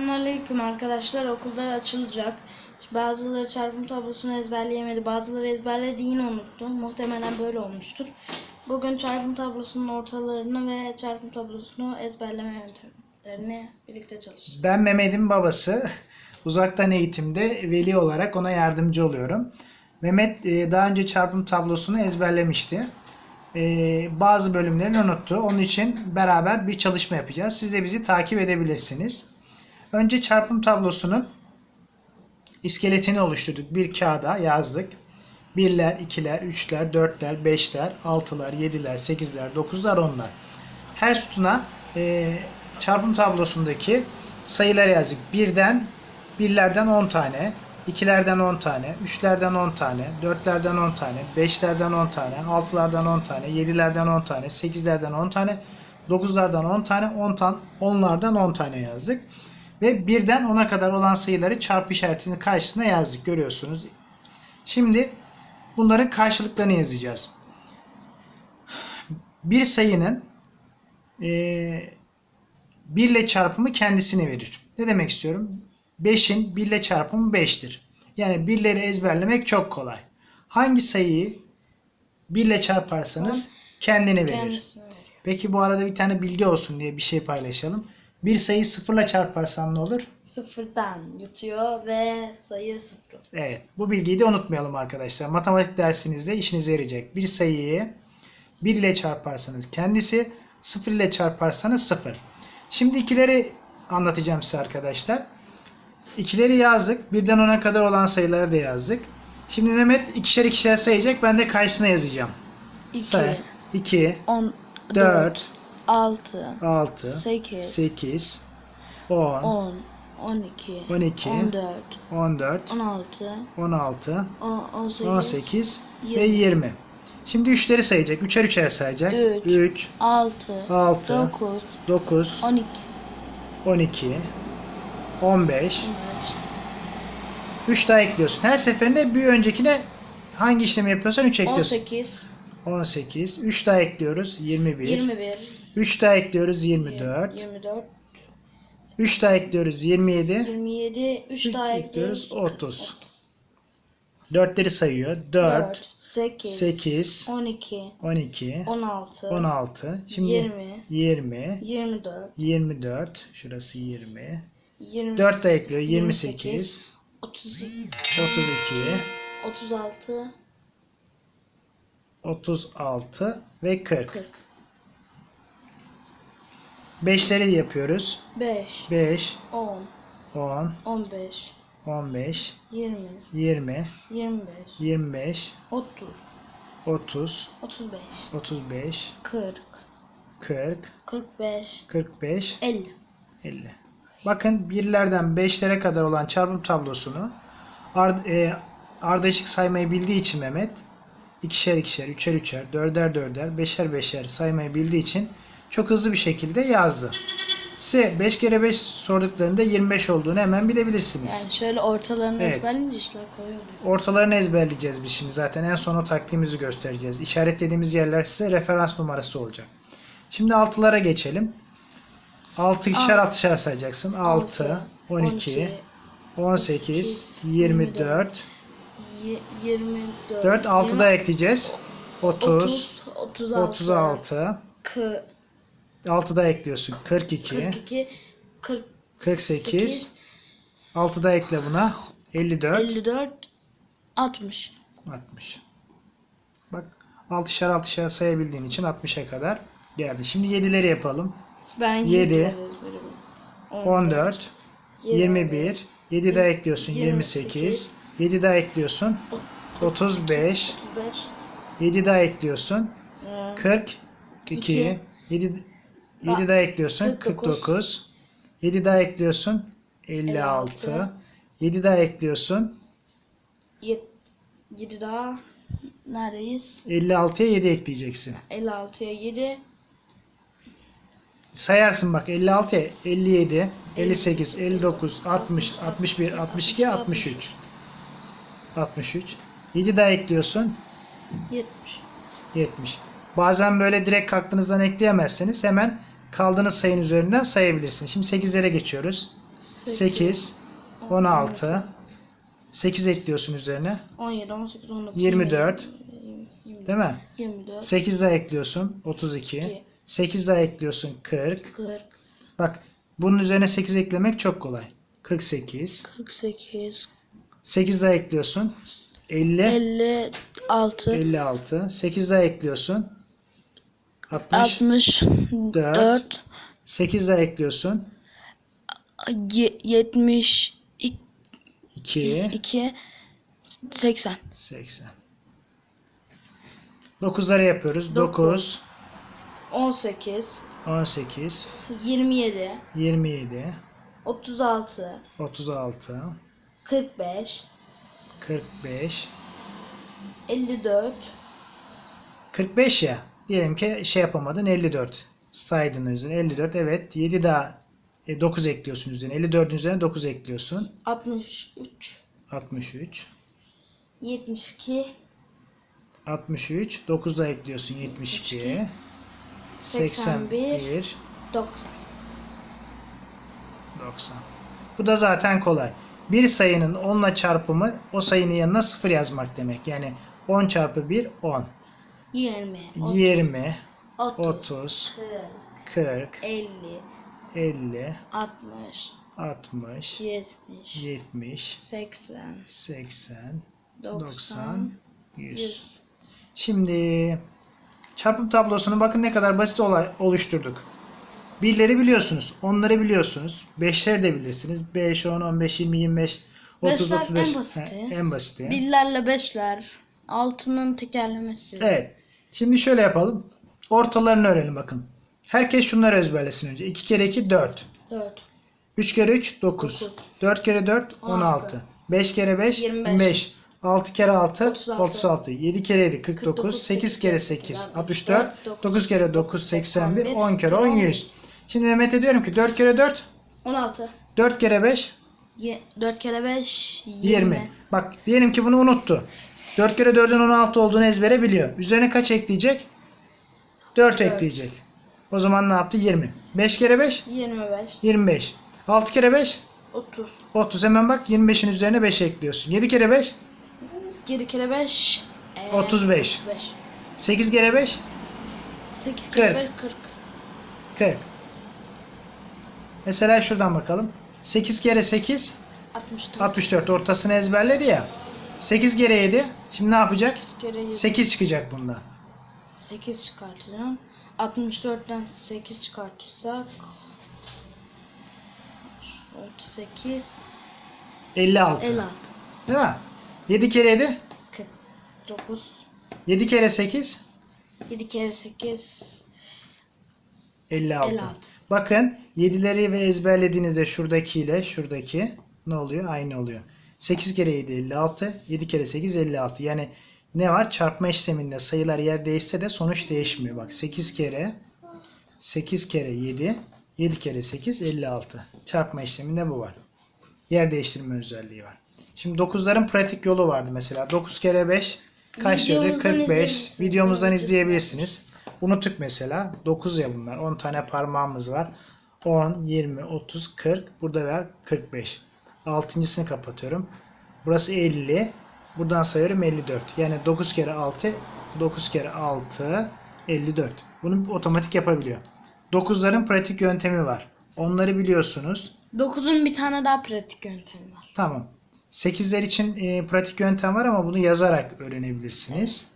Selamünaleyküm arkadaşlar. Okullar açılacak. Bazıları çarpım tablosunu ezberleyemedi. Bazıları ezberledi yine unuttu. Muhtemelen böyle olmuştur. Bugün çarpım tablosunun ortalarını ve çarpım tablosunu ezberleme yöntemlerini birlikte çalışacağız. Ben Mehmet'in babası. Uzaktan eğitimde veli olarak ona yardımcı oluyorum. Mehmet e, daha önce çarpım tablosunu ezberlemişti. E, Bazı bölümlerini unuttu. Onun için beraber bir çalışma yapacağız. Siz de bizi takip edebilirsiniz. Önce çarpım tablosunun iskeletini oluşturduk. Bir kağıda yazdık. Birler, ikiler, üçler, dörtler, beşler, altılar, yediler, sekizler, dokuzlar, onlar. Her sütuna e, çarpım tablosundaki sayıları yazdık. Birden, birlerden 10 tane, ikilerden 10 tane, üçlerden 10 tane, dörtlerden 10 tane, beşlerden 10 tane, altılardan 10 tane, yedilerden 10 tane, sekizlerden 10 tane, dokuzlardan 10 tane, 10 tan onlardan 10 tane yazdık. Ve birden 10'a kadar olan sayıları çarpı işaretinin karşısına yazdık. Görüyorsunuz. Şimdi bunların karşılıklarını yazacağız. Bir sayının eee 1 ile çarpımı kendisini verir. Ne demek istiyorum? 5'in 1 ile çarpımı 5'tir. Yani birleri ezberlemek çok kolay. Hangi sayıyı 1 ile çarparsanız kendini verir. Peki bu arada bir tane bilgi olsun diye bir şey paylaşalım. Bir sayıyı 0 ile çarparsan ne olur? Sıfırdan yutuyor ve sayı sıfır. Evet. Bu bilgiyi de unutmayalım arkadaşlar. Matematik dersinizde işinize yarayacak. Bir sayıyı 1 ile çarparsanız kendisi, 0 ile çarparsanız 0. Şimdi ikileri anlatacağım size arkadaşlar. İkileri yazdık. Birden 10'a kadar olan sayıları da yazdık. Şimdi Mehmet ikişer ikişer sayacak. Ben de karşısına yazacağım. 2, Say. 2, 10, 4, 4, 6, 6, 8, 8, 10, 10, 12, 12, 14, 14, 16, 16, on- 18, 18 ve 20. 20. Şimdi üçleri sayacak. Üçer üçer sayacak. Üç. 3, 6, 6, 9, 9, 12, 12, 15. evet. 3 daha ekliyorsun. Her seferinde bir öncekine hangi işlemi yapıyorsan 3 ekliyorsun. 18, 18. 3 daha ekliyoruz. 21. 21, 3 daha ekliyoruz. 24. 24, 3 daha ekliyoruz. 27. 27, 3 daha ekliyoruz. ekliyoruz. 30. 4'leri sayıyor. 4, 4, 8, 8, 12, 12, 16, 16. Şimdi 20, 20, 24, 24. Şurası 20. 20, 4 da ekliyor. 28, 32, 32, 36, 36 ve 40. 40, 5'leri yapıyoruz. 5, 5, 10, 10, 15, 15, 20, 20, 25, 25, 30, 30, 35, 35, 40, 40, 45, 45, 50. 50. Bakın birlerden 5'lere kadar olan çarpım tablosunu ard, e, ardışık saymayı bildiği için Mehmet ikişer ikişer, üçer üçer, dörder dörder, beşer beşer saymayı bildiği için çok hızlı bir şekilde yazdı. Size 5 kere 5 sorduklarında 25 olduğunu hemen bilebilirsiniz. Yani şöyle ortalarını Evet. ezberleyince işler kolay oluyor. Ortalarını ezberleyeceğiz biz şimdi zaten. En son o taktiğimizi göstereceğiz. İşaretlediğimiz yerler size referans numarası olacak. Şimdi altılara geçelim. 6 ikişer Alt. altışar sayacaksın. 6, 12, 18, 24, y- 24, 4, 6 da 20, ekleyeceğiz. 30, 30, 36, 36, 40, 6 da ekliyorsun. 42, 42, 40, 48, 6 da ekle buna. 54, 54, 60. 60. Bak 6'şar 6'şar sayabildiğin için 60'a kadar geldi. Şimdi 7'leri yapalım. Ben Yedi, 7, ezberim. 14, 21, 7 daha ekliyorsun 28, 28, 7 daha ekliyorsun. 35, 35, 7 daha ekliyorsun. E, 42, İki. 7 7 daha ekliyorsun. 49, 49, 7 daha ekliyorsun. 56, 56, 7 daha ekliyorsun. 7 daha. Neredeyiz? 56'ya 7 ekleyeceksin. 56'ya 7, Sayarsın bak 56'ya 57, 58, 59, 60, 61, 62, 63. 63. 7 daha ekliyorsun 70. 70. Bazen böyle direkt kalktığınızdan ekleyemezseniz hemen kaldığınız sayın üzerinden sayabilirsiniz. Şimdi 8'lere geçiyoruz. 8, 16. 8 ekliyorsun üzerine. 17, 18, 19, 24. 20, Değil mi? 24, 8 daha ekliyorsun 32. İki. 8 daha ekliyorsun 40. 40, Bak bunun üzerine 8 eklemek çok kolay. 48. 48, 8 daha ekliyorsun 50. 56, 56. 8 daha ekliyorsun 60. 64, 8 daha ekliyorsun ye- 72, 2. 80, 80. 9'ları yapıyoruz. Dokuz. 9, 18, 18, 27, 27, 36, 36, 45, 45, 54, 45 ya. Diyelim ki şey yapamadın 54. Saydın üzerine 54 evet 7 daha e, 9 ekliyorsun üzerine. 54'ün üzerine 9 ekliyorsun. 63, 63. 72, 63. 9 daha ekliyorsun 72. 72, 81. 90. 90. Bu da zaten kolay. Bir sayının 10 ile çarpımı o sayının yanına 0 yazmak demek. Yani 10 çarpı 1 10. 20, 20, 30, 30, 40, 40, 50, 50, 60, 60, 70, 70, 80, 80, 90, 90, 100. 100. Şimdi çarpım tablosunu bakın ne kadar basit olay oluşturduk. Birleri biliyorsunuz. Onları biliyorsunuz. Beşleri de bilirsiniz. 5, 10, 15, 20, 25, 30, Beşler en 35. basiti. He, en basiti. Birlerle beşler, altının tekerlemesi. Evet. Şimdi şöyle yapalım. Ortalarını öğrenelim bakın. Herkes şunları ezberlesin önce. 2 kere 2 4. 4, 3 kere 3 9. Dokuz. 4 kere 4 16. 16. 5 kere 5 25. 25. 6 kere 6 36. 36. 7 kere 7 49. 49, 8 kere 8 64. 64, 9 kere 9 81. 81, 10 kere 10 100. Şimdi Mehmet'e diyorum ki 4 kere 4 16, 4 kere 5 Ye- 4 kere 5, 20. 20. Bak diyelim ki bunu unuttu. 4 kere 4'ün 16 olduğunu ezbere biliyor. Üzerine kaç ekleyecek? 4 Dört. ekleyecek. O zaman ne yaptı? 20. 5 kere 5 25, 25. 6 kere 5 30, 30. Hemen bak 25'in üzerine 5 ekliyorsun. 7 kere 5 7 kere 5, 35. 35. 8 kere 5 8 kere Kırk. 5, 40. 40. Mesela şuradan bakalım. 8 kere 8 64. 64. Ortasını ezberledi ya. 8 kere 7. Şimdi ne yapacak? 8 kere 7. 8 çıkacak bundan. 8 çıkartacağım. 64'ten 8 çıkartırsak 38 56. 56 Değil mi? 7 kere 7 49 7 kere 8 7 kere 8 56. 56 Bakın 7'leri ve ezberlediğinizde şuradakiyle şuradaki ne oluyor? Aynı oluyor. 8 kere 7 56, 7 kere 8 56. Yani ne var? Çarpma işleminde sayılar yer değişse de sonuç değişmiyor. Bak 8 kere 8 kere 7, 7 kere 8 56. Çarpma işleminde bu var. Yer değiştirme özelliği var. Şimdi 9'ların pratik yolu vardı mesela. 9 kere 5 kaç diyordu? Videomuzdan 45. izleyebilirsiniz. Videomuzdan izleyebilirsiniz. Unuttuk mesela. 9 ya bunlar. 10 tane parmağımız var. 10, 20, 30, 40. Burada ver 45. Altıncısını kapatıyorum. Burası 50. Buradan sayıyorum 54. Yani 9 kere 6, 9 kere 6, 54. Bunu otomatik yapabiliyor. 9'ların pratik yöntemi var. Onları biliyorsunuz. 9'un bir tane daha pratik yöntemi var. Tamam. 8'ler için e, pratik yöntem var ama bunu yazarak öğrenebilirsiniz.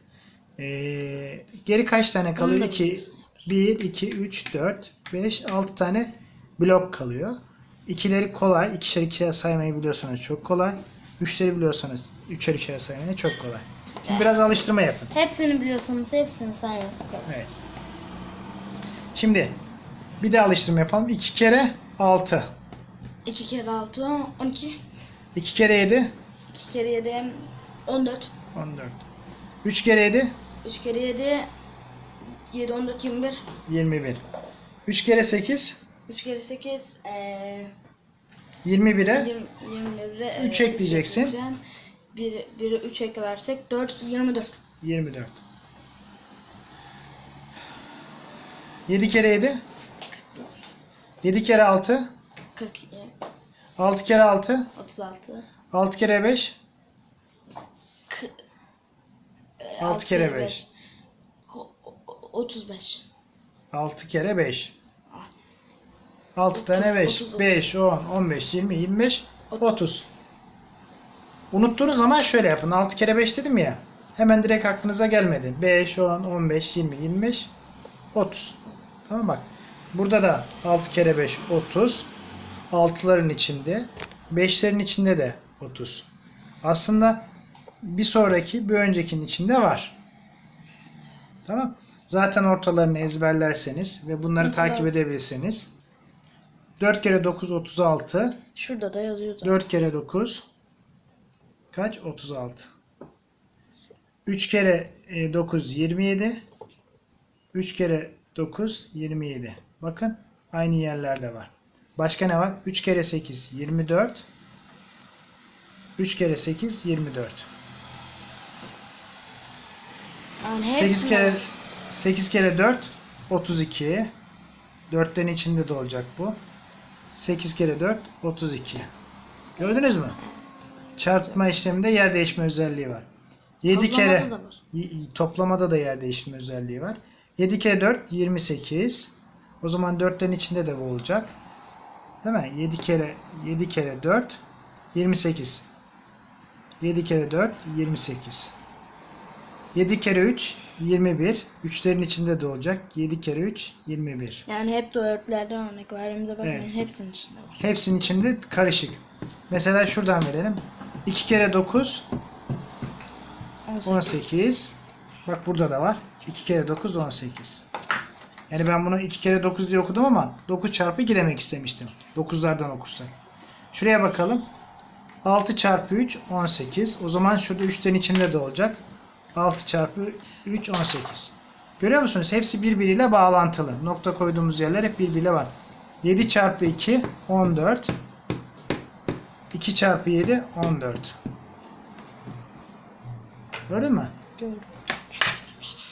E, geri kaç tane kalıyor? Onu da 2, biz 1, 2, 3, 4, 5, 6 tane blok kalıyor. İkileri kolay. İkişer ikişer saymayı biliyorsanız çok kolay. Üçleri biliyorsanız üçer üçer saymayı çok kolay. Şimdi biraz alıştırma yapın. Hepsini biliyorsanız hepsini sayması kolay. Evet. Şimdi bir de alıştırma yapalım. 2 kere 6. 2 kere 6 12 2 kere 7 2 kere 7 14 14. 3 kere 7 3 kere 7 7 14 21 21. 3 kere 8 3 kere 8 eee 21'e 20 21'e Üç ekleyeceksin. Bir, biri 3 eklersek 4 24 24. 7 kere 7 7 kere 6 42 6 kere 6. 36. 6 kere 5. e, 6 altı kere 5. Ko- o- 35. 6 kere 5. Ah. 6 tane 30, 5. 30, 5, 10, 15, 20, 25, 30. 30. Unuttuğunuz zaman şöyle yapın. 6 kere 5 dedim ya. Hemen direkt aklınıza gelmedi. 5, 10, 15, 20, 25, 30. Tamam bak. Burada da 6 kere 5 30. 6'ların içinde. 5'lerin içinde de 30. Aslında bir sonraki bir öncekinin içinde var. Tamam. Zaten ortalarını ezberlerseniz ve bunları Mesela- takip edebilirseniz 4 kere 9 36. Şurada da yazıyor zaten. 4 kere 9 kaç? 36. 3 kere e, 9 27. 3 kere 9 27. Bakın aynı yerlerde var. Başka ne var? 3 kere 8 24. 3 kere 8 24. Yani 8 hepsini kere var. 8 kere 4 32. 4'lerin içinde de olacak bu. 8 kere 4 32. Gördünüz mü? Çarpma işleminde yer değişme özelliği var. 7 Toplamada kere da toplamada da yer değişme özelliği var. 7 kere 4 28. O zaman 4'lerin içinde de bu olacak. Değil mi? 7 kere 7 kere 4 28. 7 kere 4 28. 7 kere 3 21. 3'lerin içinde de olacak. 7 kere 3 21. Yani hep dörtlerden örnek verdiğimize bakmayın. Evet. Hepsinin içinde var. Hepsinin içinde karışık. Mesela şuradan verelim. 2 kere 9 18. Bak burada da var. 2 kere 9 18. Yani ben bunu 2 kere 9 diye okudum ama 9 çarpı 2 demek istemiştim. 9'lardan okursak. Şuraya bakalım. 6 çarpı 3 18. O zaman şurada 3'ten içinde de olacak. 6 çarpı 3 18. Görüyor musunuz? Hepsi birbiriyle bağlantılı. Nokta koyduğumuz yerler hep birbiriyle var. 7 çarpı 2 14. 2 çarpı 7 14. Gördün mü? Gördüm.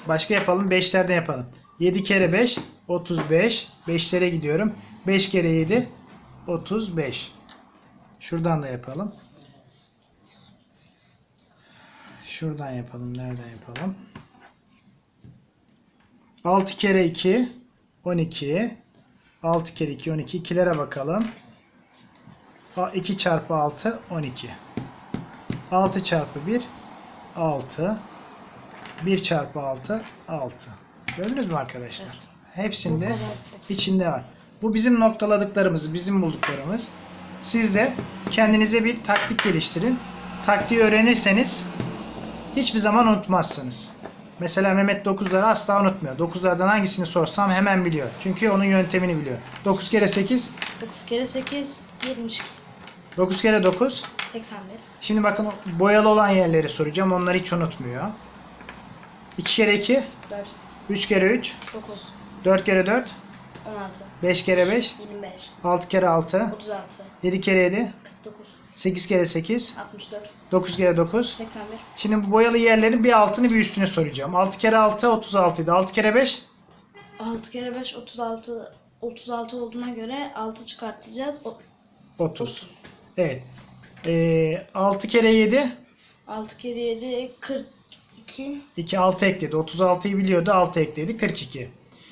Başka yapalım. 5'lerden yapalım. 7 kere 5 35. 5'lere gidiyorum. 5 kere 7 35. Şuradan da yapalım. Şuradan yapalım. Nereden yapalım? 6 kere 2 12. 6 kere 2 12. İkilere bakalım. 2 çarpı 6 12. 6 çarpı 1 6. 1 çarpı 6 6. Gördünüz mü arkadaşlar? Evet. Hepsinde içinde var. Bu bizim noktaladıklarımız, bizim bulduklarımız. Siz de kendinize bir taktik geliştirin. Taktiği öğrenirseniz hiçbir zaman unutmazsınız. Mesela Mehmet 9'ları asla unutmuyor. 9'lardan hangisini sorsam hemen biliyor. Çünkü onun yöntemini biliyor. 9 kere 8, 9 kere 8 22. 9 kere 9. 81. Şimdi bakın boyalı olan yerleri soracağım. Onları hiç unutmuyor. 2 kere 2, 4. 3 kere 3, 9. 4 kere 4, 16. 5 kere 5, 25. 6 kere 6, 36. 7 kere 7, 49. 8 kere 8, 64. 9 kere 9. 81. Şimdi bu boyalı yerlerin bir altını bir üstünü soracağım. 6 kere 6 36 idi. 6 kere 5 6 kere 5 36. 36 olduğuna göre 6 çıkartacağız. O, 30. 30. Evet. Ee, 6 kere 7 6 kere 7 42. 2 6 ekledi. 36'yı biliyordu. 6 ekledi. 42.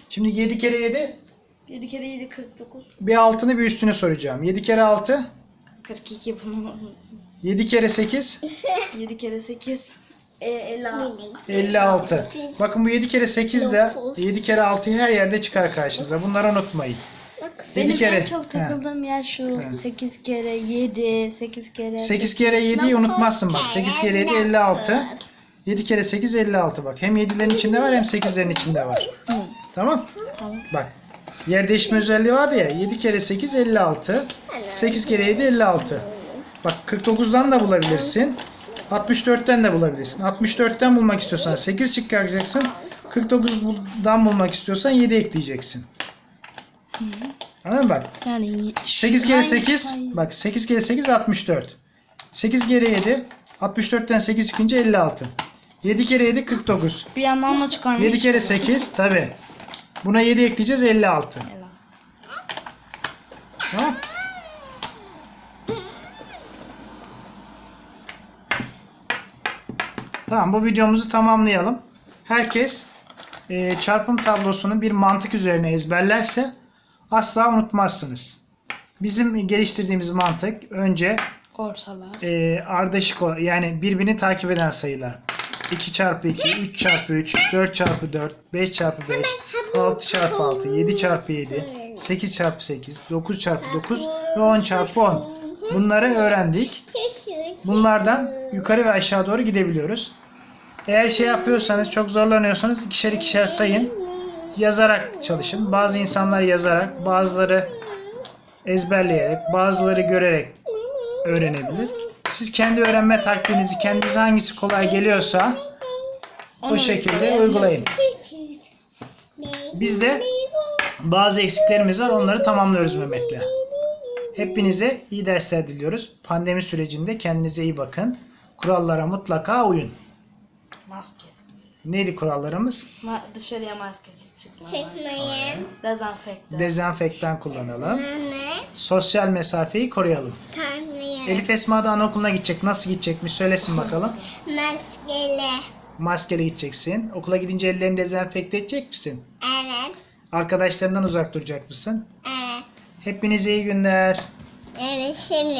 Şimdi 7 kere 7 7 kere 7 49. bir altını bir üstünü soracağım. 7 kere 6 42 bunu. 7 kere 8 7 kere 8 e, 56. 56. Bakın bu 7 kere 8 de 7 kere 6'yı her yerde çıkar karşınıza. Bunları unutmayın. 7 Benim kere en çok takıldığım yer şu. Evet. 8 kere 7, 8 kere 8 kere 7'yi unutmazsın bak. 8 kere 7 56. 7 kere 8 56 bak. Hem 7'lerin içinde var hem 8'lerin içinde var. Tamam? tamam. Bak. Yer değişme özelliği vardı ya. 7 kere 8 56. 8 kere 7 56. Bak 49'dan da bulabilirsin. 64'ten de bulabilirsin. 64'ten bulmak istiyorsan 8 çıkaracaksın. 49'dan bulmak istiyorsan 7 ekleyeceksin. Anladın mı bak? Yani 8 kere hangi 8 sayı- bak 8 kere 8 64. 8 kere 7 64'ten 8 çıkınca 56. 7 kere 7 49. bir yandan da çıkarmış. 7 kere 8 tabi. Buna 7 ekleyeceğiz 56. Evet. Tamam. Tamam bu videomuzu tamamlayalım. Herkes e, çarpım tablosunu bir mantık üzerine ezberlerse asla unutmazsınız. Bizim geliştirdiğimiz mantık önce Orsalar. E, ardışık yani birbirini takip eden sayılar. 2 çarpı 2, 3 çarpı 3, 4 çarpı 4, 5 çarpı 5, 6 çarpı 6, 7 çarpı 7, 8 çarpı 8, 9 çarpı 9 ve 10 çarpı 10. Bunları öğrendik. Bunlardan yukarı ve aşağı doğru gidebiliyoruz. Eğer şey yapıyorsanız çok zorlanıyorsanız ikişer ikişer sayın. Yazarak çalışın. Bazı insanlar yazarak, bazıları ezberleyerek, bazıları görerek öğrenebilir. Siz kendi öğrenme taktiğinizi, kendinize hangisi kolay geliyorsa o şekilde uygulayın. Biz de bazı eksiklerimiz var. Onları tamamlıyoruz Mehmet'le. Hepinize iyi dersler diliyoruz. Pandemi sürecinde kendinize iyi bakın. Kurallara mutlaka uyun. Maskesi. Neydi kurallarımız? Ma dışarıya maskesiz çıkma. Çekmeyin. Dezenfekte. Dezenfektan kullanalım. Meme. Sosyal mesafeyi koruyalım. Karnıyım. Elif Esma da anaokuluna gidecek. Nasıl gidecekmiş söylesin bakalım. Maskeli. Maskeli gideceksin. Okula gidince ellerini dezenfekte edecek misin? Evet. Arkadaşlarından uzak duracak mısın? Evet. Hepinize iyi günler. Evet şimdi